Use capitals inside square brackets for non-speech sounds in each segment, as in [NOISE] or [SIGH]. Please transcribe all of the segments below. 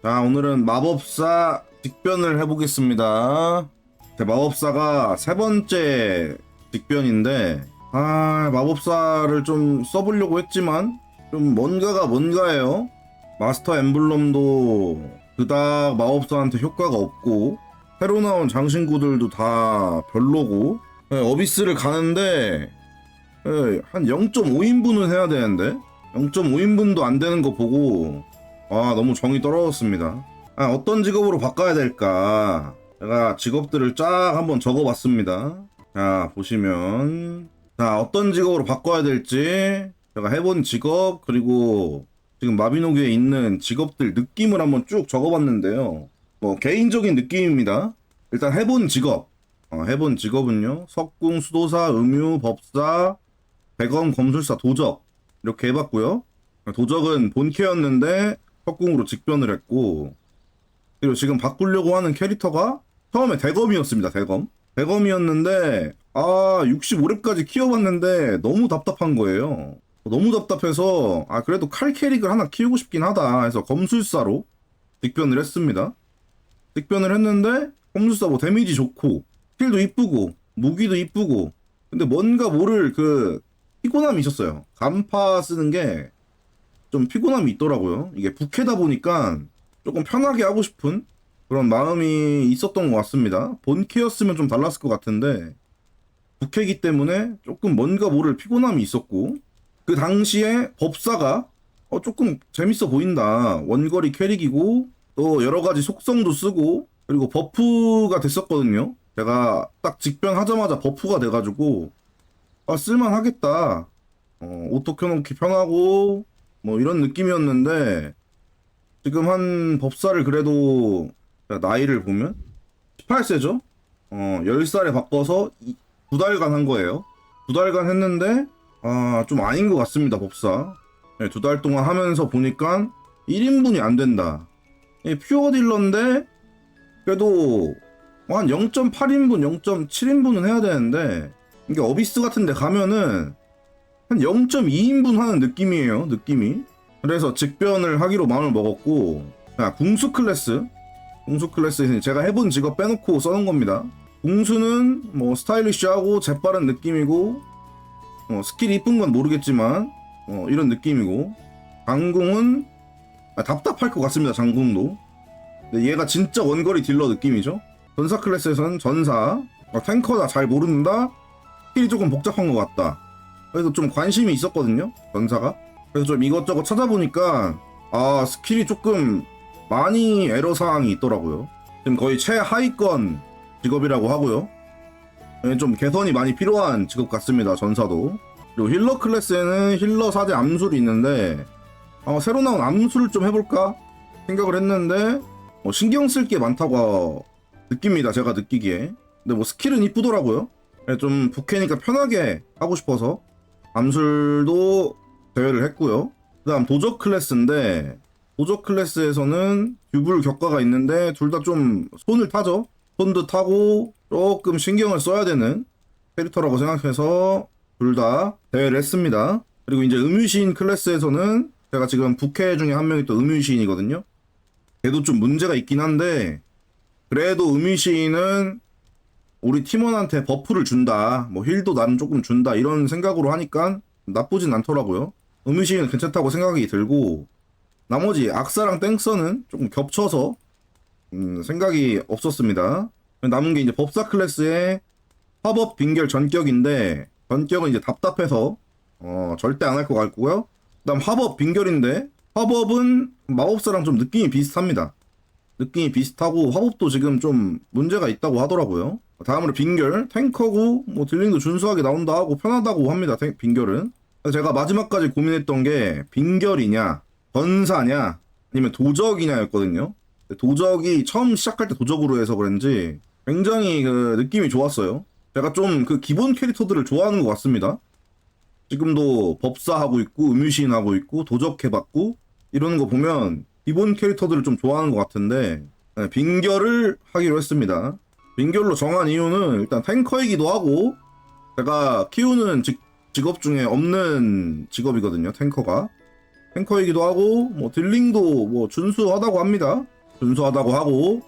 자, 오늘은 마법사 직변을 해보겠습니다. 제 마법사가 세 번째 직변인데, 아, 마법사를 좀 써보려고 했지만, 좀 뭔가가 뭔가예요. 마스터 엠블럼도 그닥 마법사한테 효과가 없고, 새로 나온 장신구들도 다 별로고, 예, 어비스를 가는데, 예, 한 0.5인분은 해야 되는데, 0.5인분도 안 되는 거 보고, 아 너무 정이 떨어졌습니다. 아, 어떤 직업으로 바꿔야 될까? 제가 직업들을 쫙 한번 적어봤습니다. 자 보시면 자 어떤 직업으로 바꿔야 될지 제가 해본 직업 그리고 지금 마비노기에 있는 직업들 느낌을 한번 쭉 적어봤는데요. 뭐 개인적인 느낌입니다. 일단 해본 직업 어, 해본 직업은요 석궁, 수도사, 음유, 법사, 백검, 검술사, 도적 이렇게 해봤고요. 도적은 본캐였는데 석궁으로 직변을 했고 그리고 지금 바꾸려고 하는 캐릭터가 처음에 대검이었습니다. 대검. 대검이었는데 아 65렙까지 키워봤는데 너무 답답한 거예요. 너무 답답해서 아 그래도 칼 캐릭을 하나 키우고 싶긴 하다 해서 검술사로 직변을 했습니다. 직변을 했는데 검술사 뭐 데미지 좋고 킬도 이쁘고 무기도 이쁘고 근데 뭔가 모를 그 피곤함이 있었어요. 간파 쓰는 게 좀 피곤함이 있더라고요. 이게 부캐다 보니까 조금 편하게 하고 싶은 그런 마음이 있었던 것 같습니다. 본캐였으면 좀 달랐을 것 같은데 부캐기 때문에 조금 뭔가 모를 피곤함이 있었고 그 당시에 법사가 어, 조금 재밌어 보인다. 원거리 캐릭이고 또 여러 가지 속성도 쓰고 그리고 버프가 됐었거든요. 제가 딱 직변하자마자 버프가 돼가지고 아 쓸만하겠다. 어, 오토 켜놓기 편하고 뭐 이런 느낌이었는데 지금 한 법사를 그래도 나이를 보면 18세죠? 어, 10살에 바꿔서 이- 두 달간 한 거예요. 두 달간 했는데 아, 좀 아닌 것 같습니다, 법사. 네, 두달 동안 하면서 보니까 1인분이 안 된다. 이 퓨어 딜러인데 그래도 한 0.8인분, 0.7인분은 해야 되는데 이게 어비스 같은 데 가면은 한 0.2인분 하는 느낌이에요, 느낌이. 그래서 직변을 하기로 마음을 먹었고, 자, 궁수 클래스. 궁수 클래스에서 제가 해본 직업 빼놓고 써놓은 겁니다. 궁수는 뭐 스타일리시하고 재빠른 느낌이고, 어, 스킬이 이쁜 건 모르겠지만, 어, 이런 느낌이고, 장궁은 아, 답답할 것 같습니다, 장궁도. 근데 얘가 진짜 원거리 딜러 느낌이죠. 전사 클래스에서는 전사, 어, 탱커다 잘 모른다, 스킬이 조금 복잡한 것 같다. 그래서 좀 관심이 있었거든요 전사가. 그래서 좀 이것저것 찾아보니까 아 스킬이 조금 많이 에러 사항이 있더라고요. 지금 거의 최하위권 직업이라고 하고요. 예, 좀 개선이 많이 필요한 직업 같습니다 전사도. 그리고 힐러 클래스에는 힐러 4대 암술이 있는데 아, 새로 나온 암술을 좀 해볼까 생각을 했는데 어, 신경 쓸 게 많다고 느낍니다 제가 느끼기에. 근데 뭐 스킬은 이쁘더라고요. 예, 좀 부캐니까 편하게 하고 싶어서 암술도 대회를 했고요. 그 다음 도적 클래스인데 도적 클래스에서는 듀블 격과가 있는데 둘 다 좀 손을 타죠. 손도 타고 조금 신경을 써야 되는 캐릭터라고 생각해서 둘 다 대회를 했습니다. 그리고 이제 음유시인 클래스에서는 제가 지금 부캐 중에 한 명이 또 음유시인이거든요. 걔도 좀 문제가 있긴 한데 그래도 음유시인은 우리 팀원한테 버프를 준다. 뭐 힐도 나는 조금 준다. 이런 생각으로 하니까 나쁘진 않더라고요. 음유시는 괜찮다고 생각이 들고 나머지 악사랑 땡서는 조금 겹쳐서 음, 생각이 없었습니다. 남은 게 이제 법사 클래스의 화법 빙결 전격인데 전격은 이제 답답해서 어, 절대 안 할 것 같고요. 그다음 화법 빙결인데 화법은 마법사랑 좀 느낌이 비슷합니다. 느낌이 비슷하고 화법도 지금 좀 문제가 있다고 하더라고요. 다음으로 빙결 탱커고 뭐 딜링도 준수하게 나온다 하고 편하다고 합니다. 탱- 빙결은 제가 마지막까지 고민했던 게 빙결이냐 전사냐 아니면 도적이냐였거든요. 도적이 처음 시작할 때 도적으로 해서 그런지 굉장히 그 느낌이 좋았어요. 제가 좀 그 기본 캐릭터들을 좋아하는 것 같습니다. 지금도 법사 하고 있고 음유시인 하고 있고 도적 해봤고 이러는 거 보면 기본 캐릭터들을 좀 좋아하는 것 같은데 네, 빙결을 하기로 했습니다. 빙결로 정한 이유는 일단 탱커이기도 하고 제가 키우는 직, 직업 중에 없는 직업이거든요. 탱커가 탱커이기도 하고 뭐 딜링도 뭐 준수하다고 합니다. 준수하다고 하고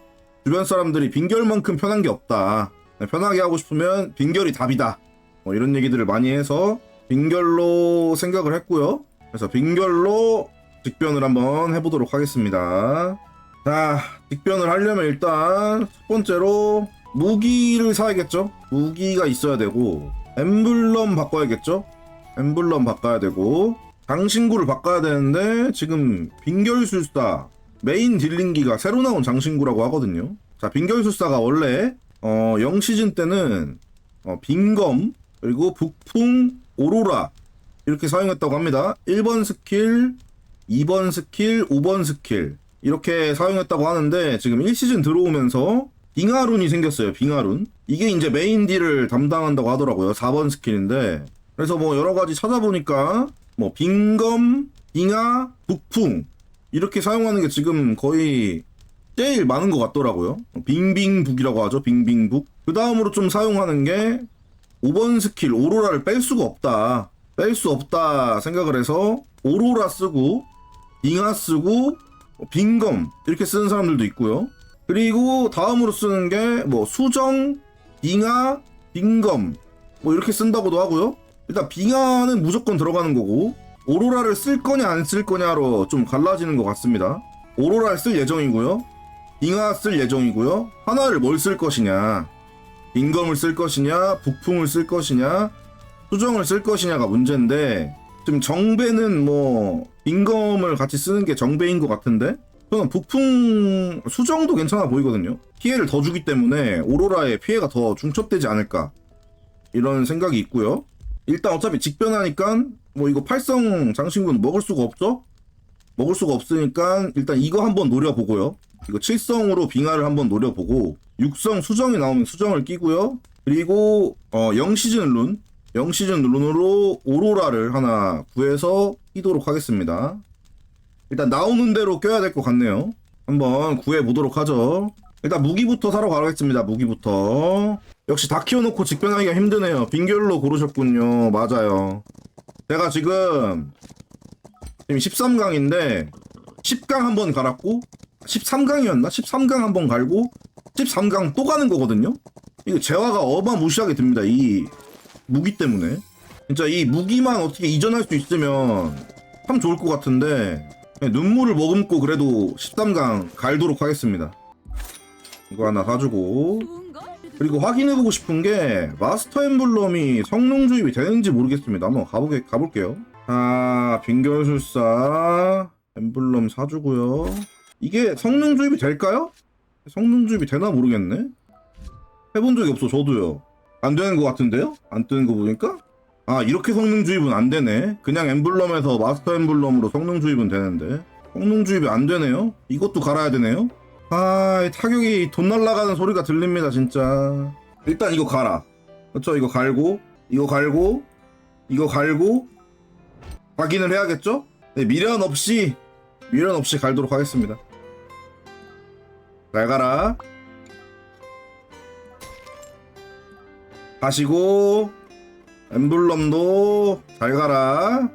주변 사람들이 빙결만큼 편한 게 없다. 네, 편하게 하고 싶으면 빙결이 답이다. 뭐 이런 얘기들을 많이 해서 빙결로 생각을 했고요. 그래서 빙결로 직변을 한번 해보도록 하겠습니다. 자, 직변을 하려면 일단 첫 번째로 무기를 사야겠죠? 무기가 있어야 되고 엠블럼 바꿔야겠죠? 엠블럼 바꿔야 되고 장신구를 바꿔야 되는데 지금 빙결술사 메인 딜링기가 새로 나온 장신구라고 하거든요. 자, 빙결술사가 원래 어, 0 시즌 때는 어, 빙검 그리고 북풍 오로라 이렇게 사용했다고 합니다. 1번 스킬, 2번 스킬, 5번 스킬 이렇게 사용했다고 하는데 지금 1시즌 들어오면서 빙하룬이 생겼어요. 빙하룬. 이게 이제 메인 딜을 담당한다고 하더라고요. 4번 스킬인데 그래서 뭐 여러 가지 찾아보니까 뭐 빙검, 빙하, 북풍 이렇게 사용하는 게 지금 거의 제일 많은 것 같더라고요. 빙빙북이라고 하죠. 빙빙북. 그 다음으로 좀 사용하는 게 5번 스킬 오로라를 뺄 수가 없다. 뺄 수 없다 생각을 해서 오로라 쓰고 빙하 쓰고 빙검 이렇게 쓰는 사람들도 있고요. 그리고 다음으로 쓰는 게 뭐 수정, 빙하, 빙검 뭐 이렇게 쓴다고도 하고요. 일단 빙하는 무조건 들어가는 거고 오로라를 쓸 거냐 안 쓸 거냐로 좀 갈라지는 것 같습니다. 오로라를 쓸 예정이고요. 빙하 쓸 예정이고요. 하나를 뭘 쓸 것이냐. 빙검을 쓸 것이냐, 북풍을 쓸 것이냐, 수정을 쓸 것이냐가 문제인데 지금 정배는 뭐 빙검을 같이 쓰는 게 정배인 것 같은데 저는 북풍 수정도 괜찮아 보이거든요. 피해를 더 주기 때문에 오로라의 피해가 더 중첩되지 않을까 이런 생각이 있고요. 일단 어차피 직변하니까 뭐 이거 팔성 장신구는 먹을 수가 없죠? 먹을 수가 없으니까 일단 이거 한번 노려보고요. 이거 7성으로 빙하를 한번 노려보고 6성 수정이 나오면 수정을 끼고요. 그리고 어 0시즌 룬 0시즌 룬으로 오로라를 하나 구해서 끼도록 하겠습니다. 일단 나오는 대로 껴야 될 것 같네요. 한번 구해 보도록 하죠. 일단 무기부터 사러 가겠습니다. 무기부터. 역시 다 키워놓고 직변하기가 힘드네요. 빙결로 고르셨군요. 맞아요. 제가 지금 지금 13강인데 10강 한번 갈았고 13강이었나? 13강 한번 갈고 13강 또 가는 거거든요. 이거 재화가 어마무시하게 듭니다. 이 무기 때문에. 진짜 이 무기만 어떻게 이전할 수 있으면 참 좋을 것 같은데 눈물을 머금고 그래도 13강 갈도록 하겠습니다. 이거 하나 사주고 그리고 확인해보고 싶은 게 마스터 엠블럼이 성능 주입이 되는지 모르겠습니다. 한번 가보게 가볼게요. 아 빙결술사 엠블럼 사주고요. 이게 성능 주입이 될까요? 성능 주입이 되나 모르겠네. 해본 적이 없어 저도요. 안 되는 것 같은데요? 안 뜨는 거 보니까? 아 이렇게 성능 주입은 안 되네. 그냥 엠블럼에서 마스터 엠블럼으로 성능 주입은 되는데 성능 주입이 안 되네요. 이것도 갈아야 되네요. 아, 이 타격이 돈 날라가는 소리가 들립니다, 진짜. 일단 이거 갈아. 그렇죠? 이거 갈고, 이거 갈고, 이거 갈고, 확인을 해야겠죠? 네, 미련 없이, 미련 없이 갈도록 하겠습니다. 잘 가라. 가시고, 엠블럼도 잘 가라.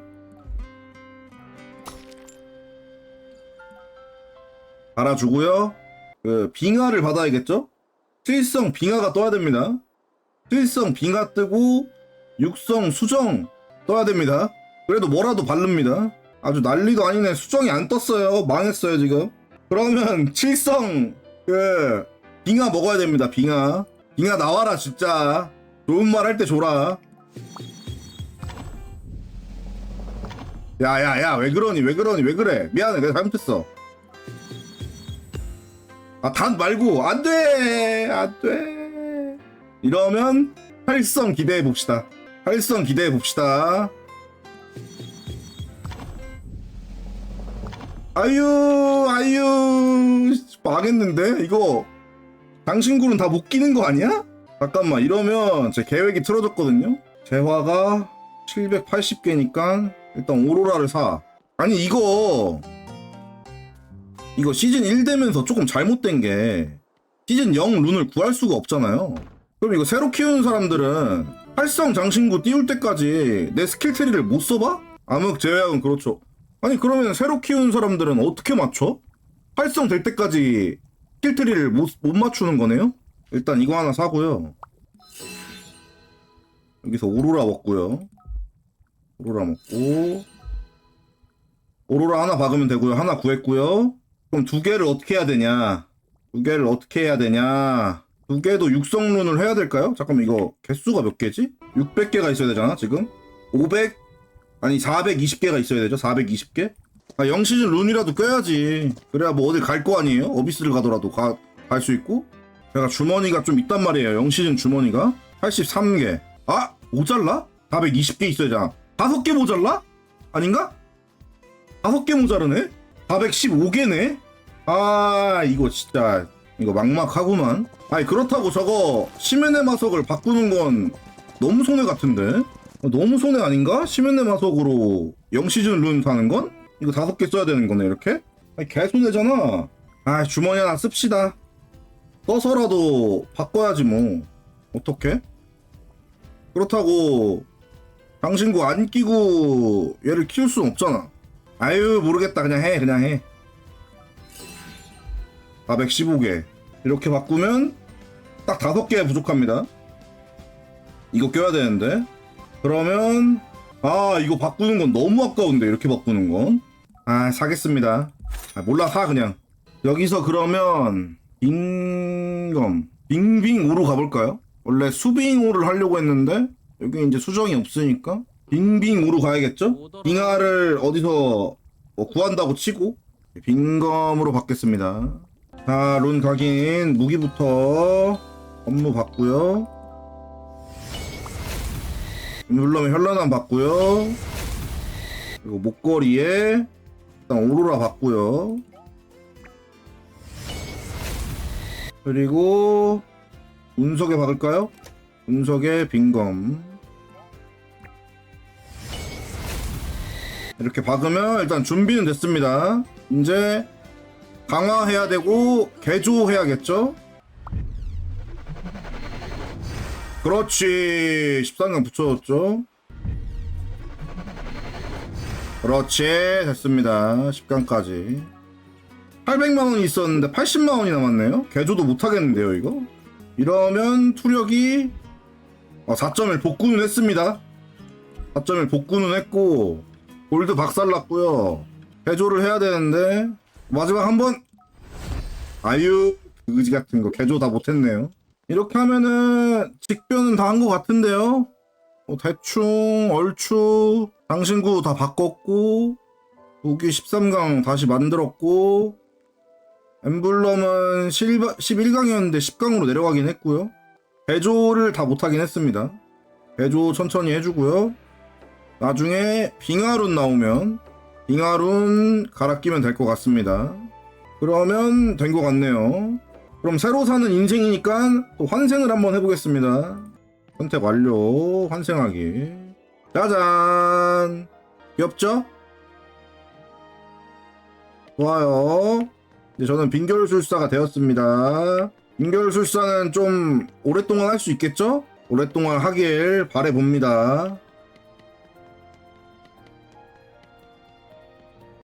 갈아주고요. 그 빙하를 받아야겠죠? 실성 빙하가 떠야 됩니다. 실성 빙하 뜨고 육성 수정 떠야 됩니다. 그래도 뭐라도 바릅니다. 아주 난리도 아니네. 수정이 안 떴어요. 망했어요 지금. 그러면 [LAUGHS] 칠성 그 빙하 먹어야 됩니다. 빙하. 빙하 나와라 진짜. 좋은 말 할 때 줘라. 야야야 왜 그러니 왜 그러니 왜 그래 미안해 내가 잘못했어 아, 단 말고, 안 돼! 안 돼! 이러면, 활성 기대해 봅시다. 활성 기대해 봅시다. 아유, 아유, 망했는데? 이거, 당신 굴은 다 못 끼는 거 아니야? 잠깐만, 이러면 제 계획이 틀어졌거든요? 재화가 780개니까, 일단 오로라를 사. 아니, 이거, 이거 시즌 1 되면서 조금 잘못된 게 시즌 0 룬을 구할 수가 없잖아요. 그럼 이거 새로 키우는 사람들은 활성 장신구 띄울 때까지 내 스킬 트리를 못 써봐? 암흑 제외하곤 그렇죠. 아니 그러면 새로 키운 사람들은 어떻게 맞춰? 활성 될 때까지 킬트리를 못, 못 맞추는 거네요? 일단 이거 하나 사고요 여기서 오로라 먹고요. 오로라 먹고. 오로라 하나 박으면 되고요. 하나 구했고요. 그럼 두 개를 어떻게 해야 되냐? 두 개를 어떻게 해야 되냐? 두 개도 육성룬을 해야 될까요? 잠깐만 이거 개수가 몇 개지? 600개가 있어야 되잖아 지금? 500 아니 420개가 있어야 되죠? 420개? 아, 영시즌 룬이라도 껴야지. 그래야 뭐 어딜 갈 거 아니에요? 어비스를 가더라도 가, 갈수 있고. 제가 주머니가 좀 있단 말이에요. 영시즌 주머니가. 83개. 아 모자라? 420개 있어야 잖아 5개 모자라? 아닌가? 5개 모자르네? 415개네? 아 이거 진짜 이거 막막하구만 아니 그렇다고 저거 시멘의 마석을 바꾸는 건 너무 손해 같은데 어, 너무 손해 아닌가? 시멘의 마석으로 영시즌 룬 사는 건? 이거 다섯 개 써야 되는 거네 이렇게? 아니 개손해잖아 아 주머니 하나 씁시다 써서라도 바꿔야지 뭐 어떻게? 그렇다고 당신구 안 끼고 얘를 키울 순 없잖아. 아유 모르겠다. 그냥 해 그냥 해. 415개 이렇게 바꾸면 딱 다섯 개 부족합니다. 이거 껴야 되는데. 그러면 아 이거 바꾸는 건 너무 아까운데 이렇게 바꾸는 건 아 사겠습니다. 아, 몰라 사 그냥. 여기서 그러면 빙검 빙빙오로 가볼까요? 원래 수빙오를 하려고 했는데 여기 이제 수정이 없으니까 빙빙오로 가야겠죠? 빙하를 어디서 뭐 구한다고 치고 빙검으로 받겠습니다 자, 룬 각인 무기부터 업무 받고요. 물론 현란함 받고요. 그리고 목걸이에 일단 오로라 받고요. 그리고 운석에 박을까요? 운석에 빈검. 이렇게 박으면 일단 준비는 됐습니다. 이제 강화해야 되고 개조해야겠죠? 그렇지 13강 붙여줬죠 그렇지 됐습니다 10강까지 800만원이 있었는데 80만원이 남았네요 개조도 못하겠는데요 이거 이러면 투력이 4.1 복구는 했습니다. 4.1 복구는 했고 골드 박살났고요. 개조를 해야 되는데 마지막 한 번. 아유 그지 같은 거 개조 다 못했네요. 이렇게 하면은 직변은 다 한 것 같은데요? 뭐 대충 얼추 당신구 다 바꿨고 무기 13강 다시 만들었고 엠블럼은 11강이었는데 10강으로 내려가긴 했고요 개조를 다 못하긴 했습니다 개조 천천히 해주고요 나중에 빙하룬 나오면 빙하룬 갈아 끼면 될 것 같습니다. 그러면 된 것 같네요. 그럼 새로 사는 인생이니까 또 환생을 한번 해보겠습니다. 선택 완료, 환생하기. 짜잔! 귀엽죠? 좋아요. 이제 저는 빈결술사가 되었습니다. 빈결술사는 좀 오랫동안 할 수 있겠죠? 오랫동안 하길 바래봅니다.